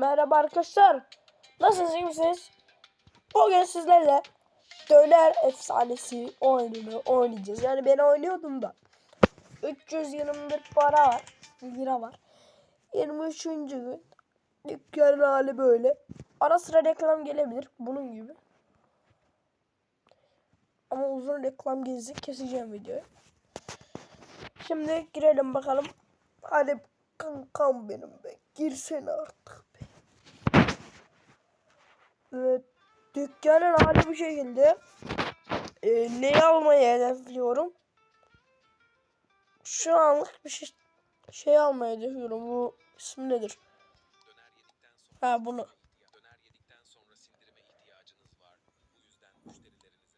Merhaba arkadaşlar. Nasılsınız iyi misiniz? Bugün sizlerle Döner Efsanesi oyununu oynayacağız. Yani ben oynuyordum da. 321 para var. Lira var. 23. gün. Dükkanın hali böyle. Ara sıra reklam gelebilir. Bunun gibi. Ama uzun reklam gezisi keseceğim videoyu. Şimdi girelim bakalım. Hadi kankam benim be. Girsene artık be. Evet. Dükkanın hali bu şekilde. Ee, neyi almayı hedefliyorum? Şu anlık bir şey, şey almayı hedefliyorum. Bu ismi nedir? Ha bunu.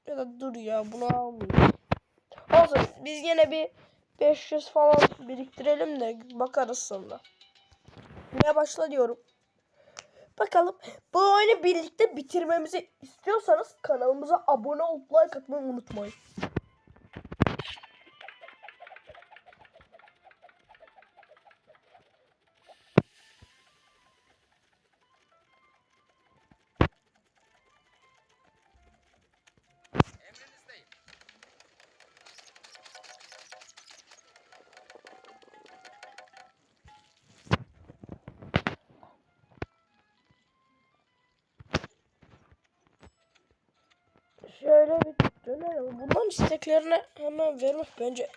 Ya da dur ya bunu almayayım. Olsun biz yine bir 500 falan biriktirelim de bakarız sonra. Neye başla diyorum. Bakalım bu oyunu birlikte bitirmemizi istiyorsanız kanalımıza abone olup like atmayı unutmayın. Şöyle bir dönelim. Bunların isteklerini hemen vermek bence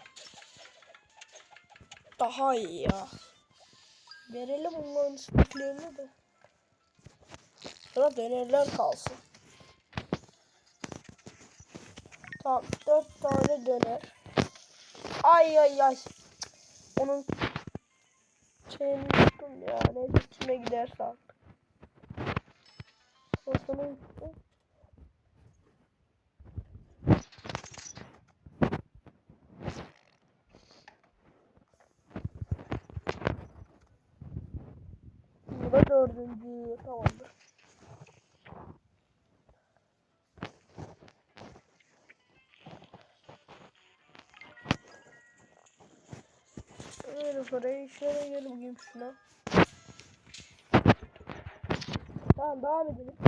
daha iyi ya. Verelim bunların isteklerini de. Sonra dönerler kalsın. Tamam dört tane döner. Ay ay ay. Onun şeyini unuttum ya. Neyse kime giderse artık. Sosunu unuttum. Bu da dördüncü. Tamamdır. Öyle parayı şöyle gel bakayım şuna. Tamam devam edelim.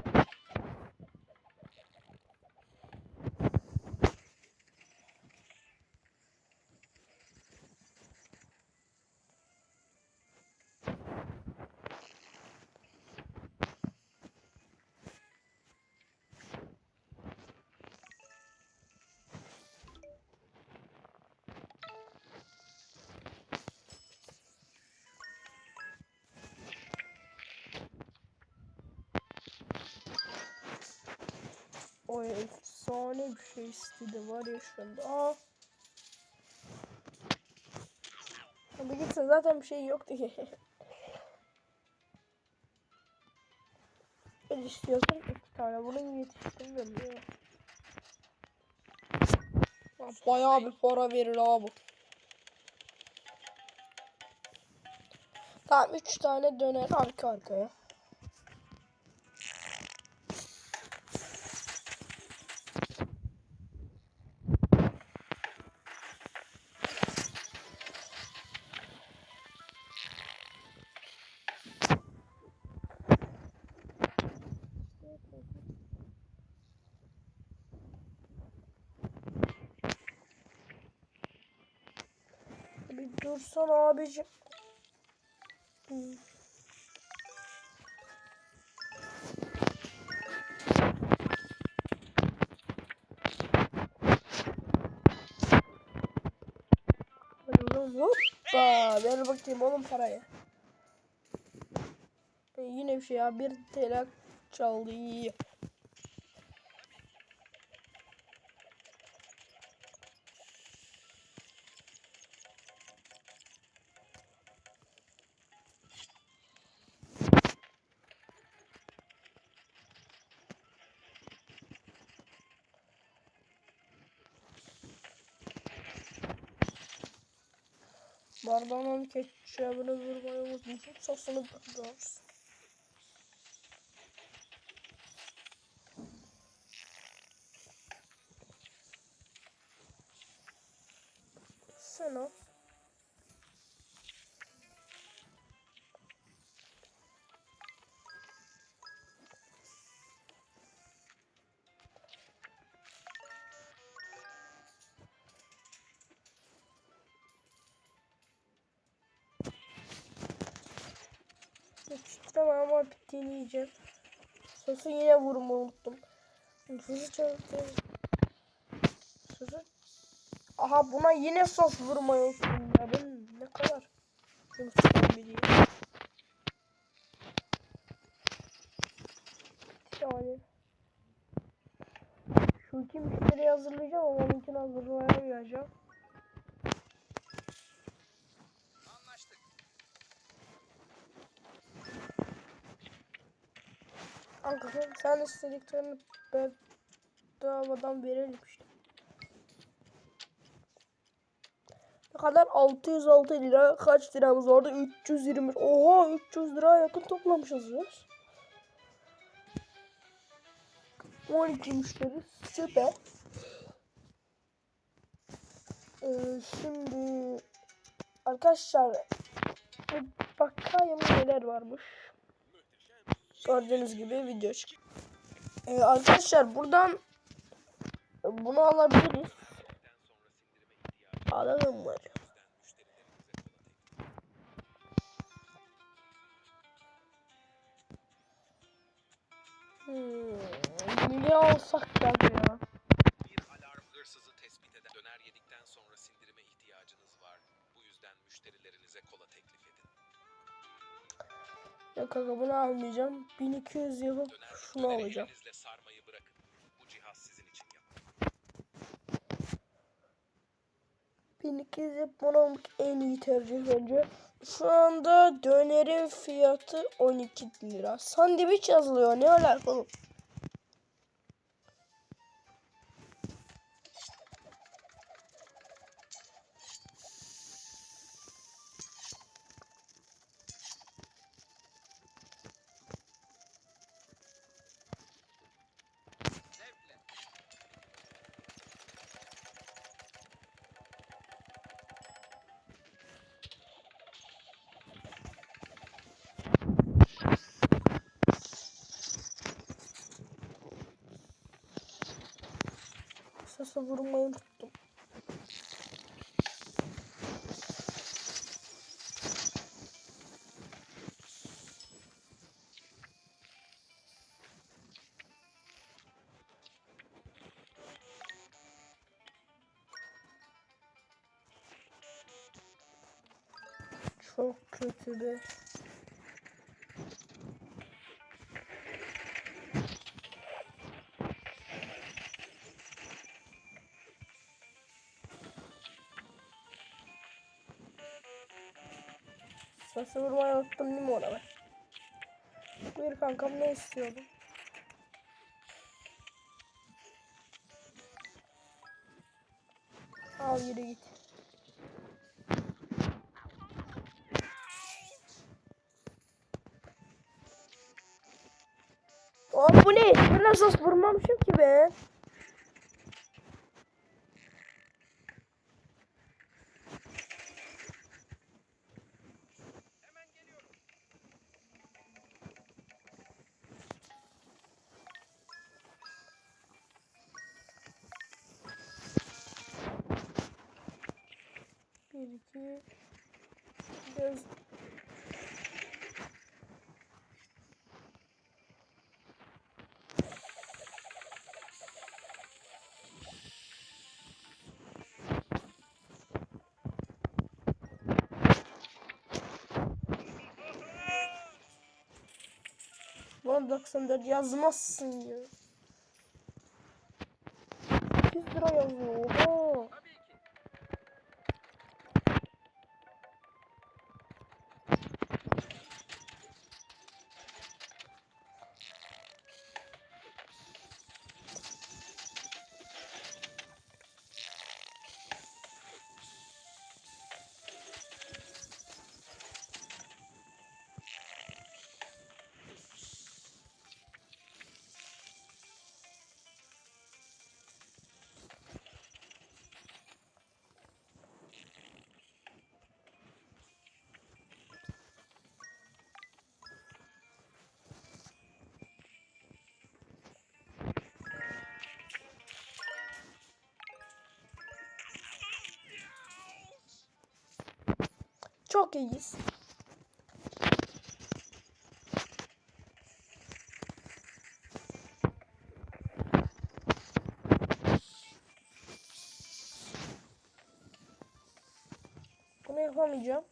O efsane bir şey istedi var ya şu anda. Aa. Hadi gitsin zaten bir şey yoktu ki. Ben istiyorsan iki tane bunun yetiştirmiyorum ya. Ya Bayağı bir para verir abi. Tamam üç tane döner arka arkaya. Bir dursana abicim. Hmm. Hoppa. Ver bakayım oğlum parayı. E, yine bir şey ya. Bir TL çaldı. Bardağın ketçabını vurmayı unutmuşum. Sosunu bırakıyoruz. Tamam ama bittiğini yiyeceğim. Sosu yine vurmayı unuttum. Sosu çarptı. Sosu. Aha buna yine sos vurmayı unuttum ya. Ben ne kadar unuttum biriyim. Kanka sen, istediklerini bedavadan verelim işte. Ne kadar? 606 lira. Kaç liramız vardı? 320. Oha 300 lira yakın toplamışız biz. 12 müşteri. Süper. Ee, şimdi arkadaşlar bakayım neler varmış. Gördüğünüz gibi video çık. Ee, arkadaşlar buradan bunu alabiliriz. Alalım mı? acaba? Hmm, ne alsak da Yok kanka bunu almayacağım. 1200 yapıp şunu alacağım. elinizle sarmayı bırakın. Bu cihaz sizin için yapıldı. 1200 yapmam en iyi tercih bence. Şu anda dönerin fiyatı 12 lira. Sandviç yazılıyor. Ne alakalı? Sasa vurmayı unuttum. Çok kötü be. Sası vurmayı unuttum değil mi ben? Buyur kankam ne istiyordun? Al yürü git. Oğlum bu ne? Ben sos vurmamışım ki ben. Bir iki Biraz Bana 94 yazmazsın ya. Çok iyiyiz. Bunu yapamayacağım.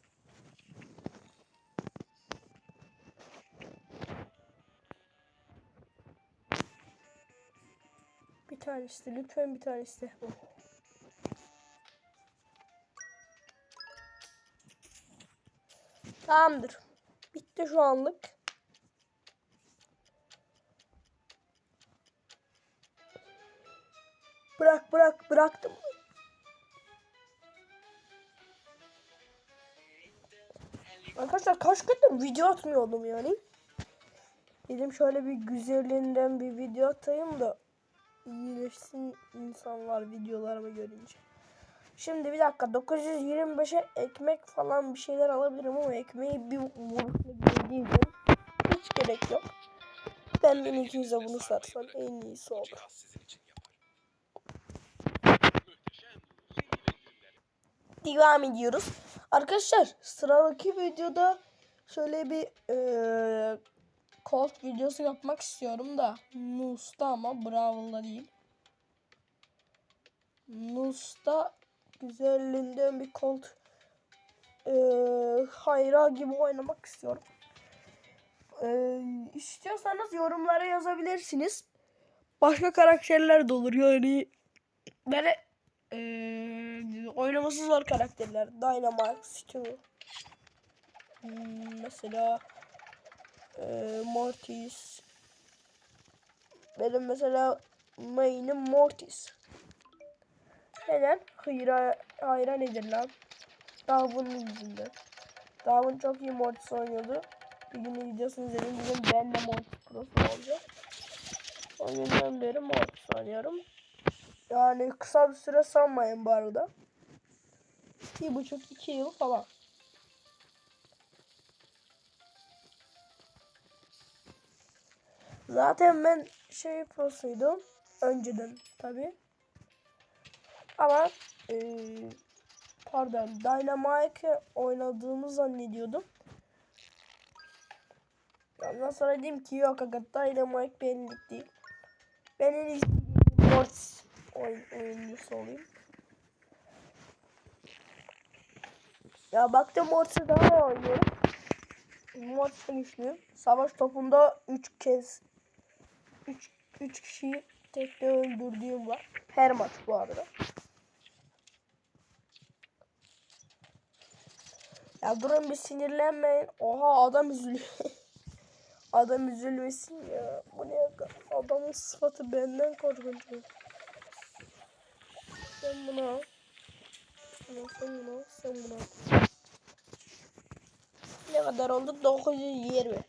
Bir tanesi de lütfen bir tanesi de. Oh. Tamamdır. Bitti şu anlık. Bırak bırak bıraktım. Arkadaşlar kaç gündür video atmıyordum yani. Dedim şöyle bir güzelinden bir video atayım da iyileşsin insanlar videolarımı görünce. Şimdi bir dakika 925'e ekmek falan bir şeyler alabilirim ama ekmeği bir vuruşla yediğim hiç gerek yok. Ben 1200'e bunu satsam en iyisi olur. Devam ediyoruz. Arkadaşlar sıradaki videoda şöyle bir eee Colt videosu yapmak istiyorum da Nus'ta ama Brawl'da değil. Nus'ta güzelliğinden bir Colt eee hayra gibi oynamak istiyorum. Eee istiyorsanız yorumlara yazabilirsiniz. Başka karakterler de olur yani böyle eee oynaması zor karakterler. Dynamax, Stu. Hmm, mesela eee Mortis. Benim mesela main'im Mortis. Neden? Hayra, hayra nedir lan? Davun'un yüzünden. Davun çok iyi Mortis oynuyordu. Bir gün videosunu izledim. Dedim ben de Mortis Pro'su olacak. O günden beri Mortis oynuyorum. Yani kısa bir süre sanmayın bu arada. Bir buçuk iki yıl falan. Zaten ben şey prosuydum. Önceden tabi. Ama eee pardon Dynamite oynadığımı zannediyordum. Ondan sonra dedim ki yok aga Dynamite benlik değil. Ben en iyisi Mortis oyun, oyuncusu olayım. Ya baktım Mortis'e daha iyi oynuyorum. Mortis'e güçlü. Savaş topunda 3 kez 3 3 kişiyi tekte öldürdüğüm var. Her maç bu arada. Ya durun bir sinirlenmeyin. Oha adam üzülüyor. adam üzülmesin ya. Bu ne? Adamın sıfatı benden korkunç. Sen. Bunu, sen bunu al. Sen bunu al. Ne kadar oldu? 920.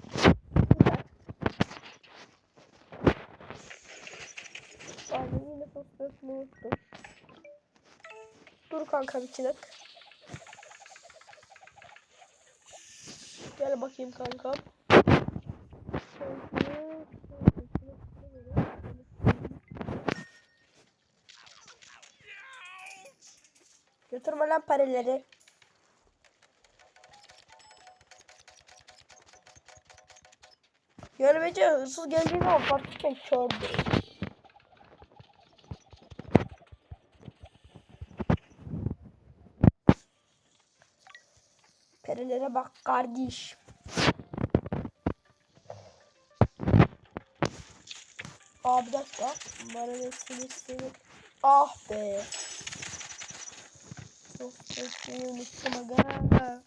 Güzel. Aynen yine fosforunu unuttum. Dur kanka bir dakika. Gel bakayım kanka. Götürme lan paraları. Bence hırsız geldiği zaman farklıyken kördü. Perilere bak kardeş. Aa bir dakika. Bunların hepsini istedim. Ah be. Çok çok unuttum aga.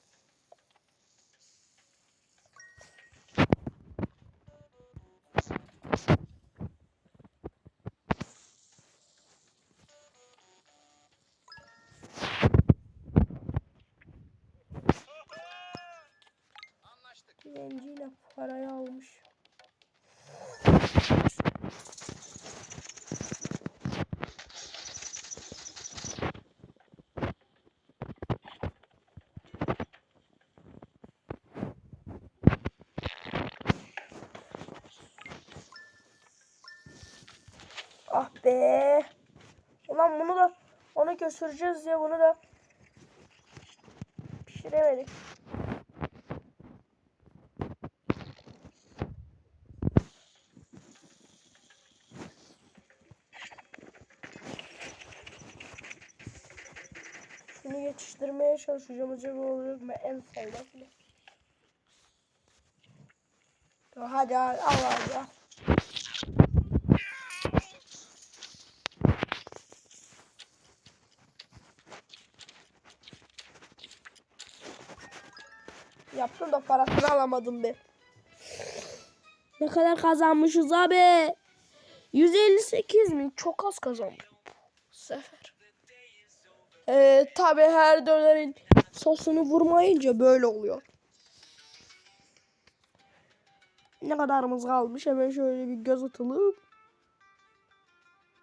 Dilenciyle parayı almış. Ah be. Ulan bunu da onu götüreceğiz diye bunu da pişiremedik. Şunu yetiştirmeye çalışıyorum. Çalışacağım. Acaba olacak mı? En sonunda. Tamam, Hadi al al al. Yaptım da parasını alamadım be. Ne kadar kazanmışız abi? 158 mi? Çok az kazanmış. Bu sefer. Ee, tabi her dönerin sosunu vurmayınca böyle oluyor. Ne kadarımız kalmış? Hemen şöyle bir göz atalım.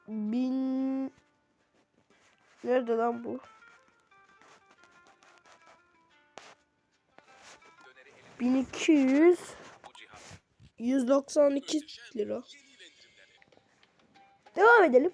Bin... Nerede lan bu? Döneri elinde 1200 bu cihaz 192 lira. Devam edelim.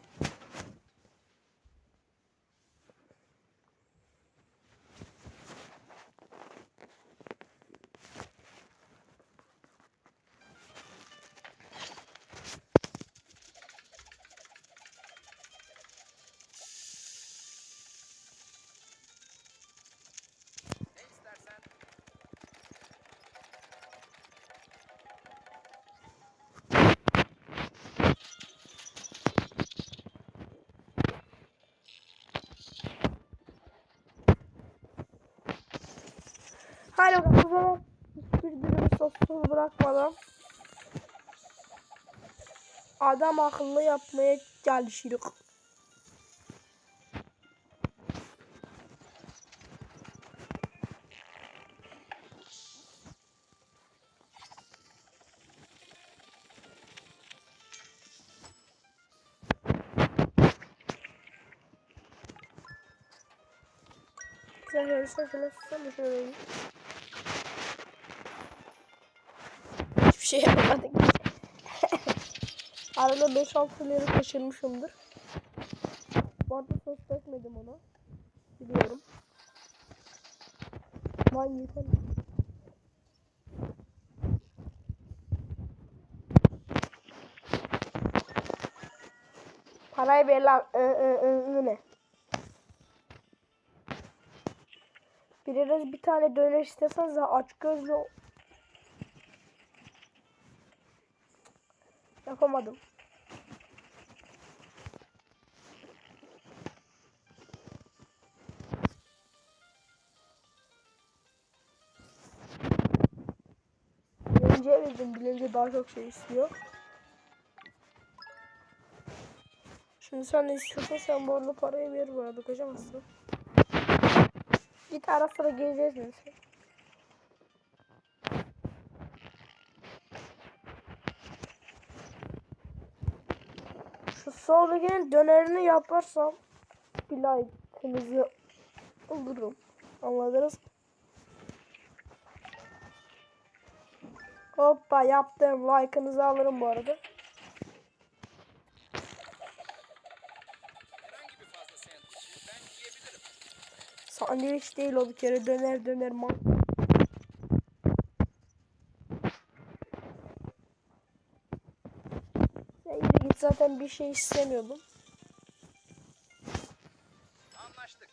Hadi bakalım. Hiçbir dilimi sossuz bırakmadan adam akıllı yapmaya çalışırız. Sen şöyle sen şöyle sen şey yapmadık. Arada 5-6 lira kaçırmışımdır. Bu arada sos dökmedim ona. Biliyorum. Lan yeter. Parayı ver lan. Ee, ee, ee, ne? Biriniz bir tane döner isteseniz aç gözlü yapamadım. Birinciye verdim. Bilince daha çok şey istiyor. Şimdi sen ne istiyorsan sen bu arada parayı ver bana. Kaçamazsın. Git ara sıra geleceğiz neyse. Soldakinin dönerini yaparsam bir like'ınızı alırım. Anladınız mı? Hoppa yaptım. Like'ınızı alırım bu arada. Sandviç değil o bir kere döner döner man. Ya yürü git zaten bir şey istemiyordum. Anlaştık.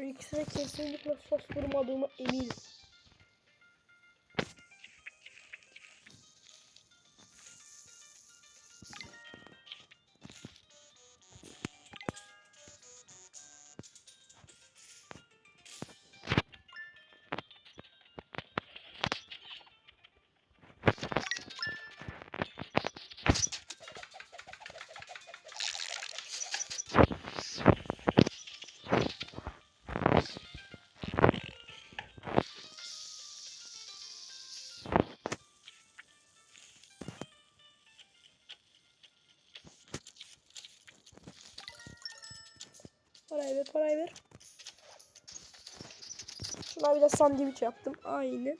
Şu ikisine kesinlikle sos vurmadığıma eminim. Parayı ver, parayı ver. Şuna bir de sandviç yaptım. Aynen.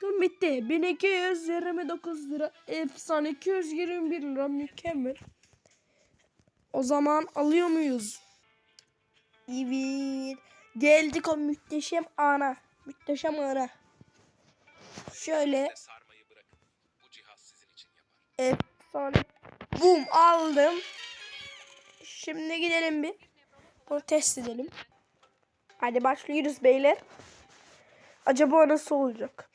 Tamam bitti. 1229 lira. Efsane 221 lira. Mükemmel. O zaman alıyor muyuz? Evet. Geldik o muhteşem ana. Muhteşem ana. Şöyle efsane. Bum aldım. Şimdi gidelim bir. Bunu test edelim. Hadi başlıyoruz beyler. Acaba nasıl olacak?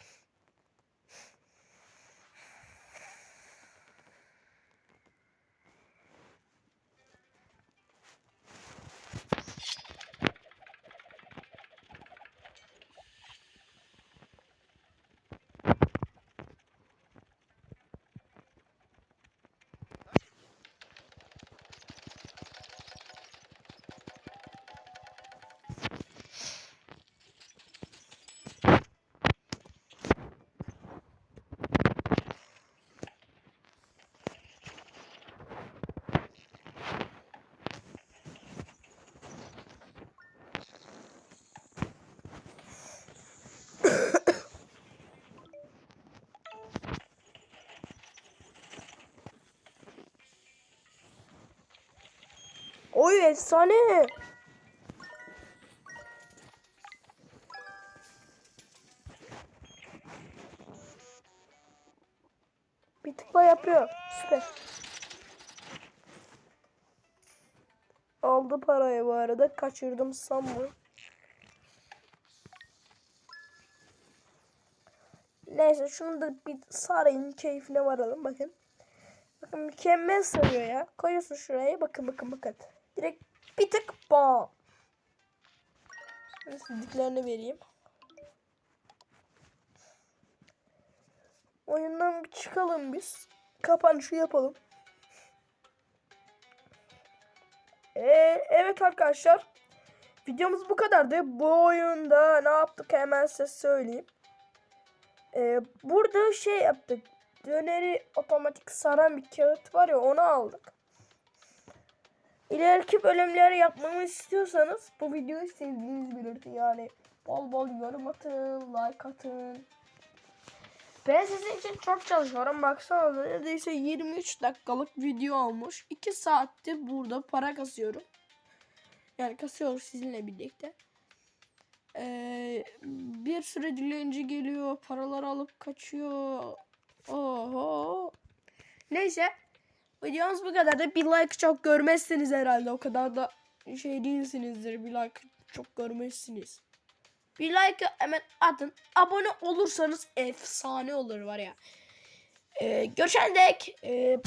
Oy efsane. Bir tıkla yapıyor. Süper. Aldı parayı bu arada. Kaçırdım sanma. Neyse şunu da bir sarayın keyfine varalım bakın. Bakın mükemmel sarıyor ya. Koyuyorsun şuraya bakın bakın bakın. Direkt bir tık bam. Sizliklerini vereyim. Oyundan bir çıkalım biz. Kapanışı yapalım. Ee, evet arkadaşlar. Videomuz bu kadardı. Bu oyunda ne yaptık hemen size söyleyeyim. Ee, burada şey yaptık. Döneri otomatik saran bir kağıt var ya onu aldık. İleriki bölümleri yapmamı istiyorsanız bu videoyu sevdiğiniz belirtin. Yani bol bol yorum atın, like atın. Ben sizin için çok çalışıyorum. Baksana neredeyse 23 dakikalık video olmuş. 2 saattir burada para kasıyorum. Yani kasıyoruz sizinle birlikte. Ee, bir süre dilenci geliyor. Paraları alıp kaçıyor. Oho. Neyse. Videomuz bu kadar da bir like çok görmezsiniz herhalde. O kadar da şey değilsinizdir. Bir like çok görmezsiniz. Bir like hemen atın. Abone olursanız efsane olur var ya. Ee, görüşen dek. Ee.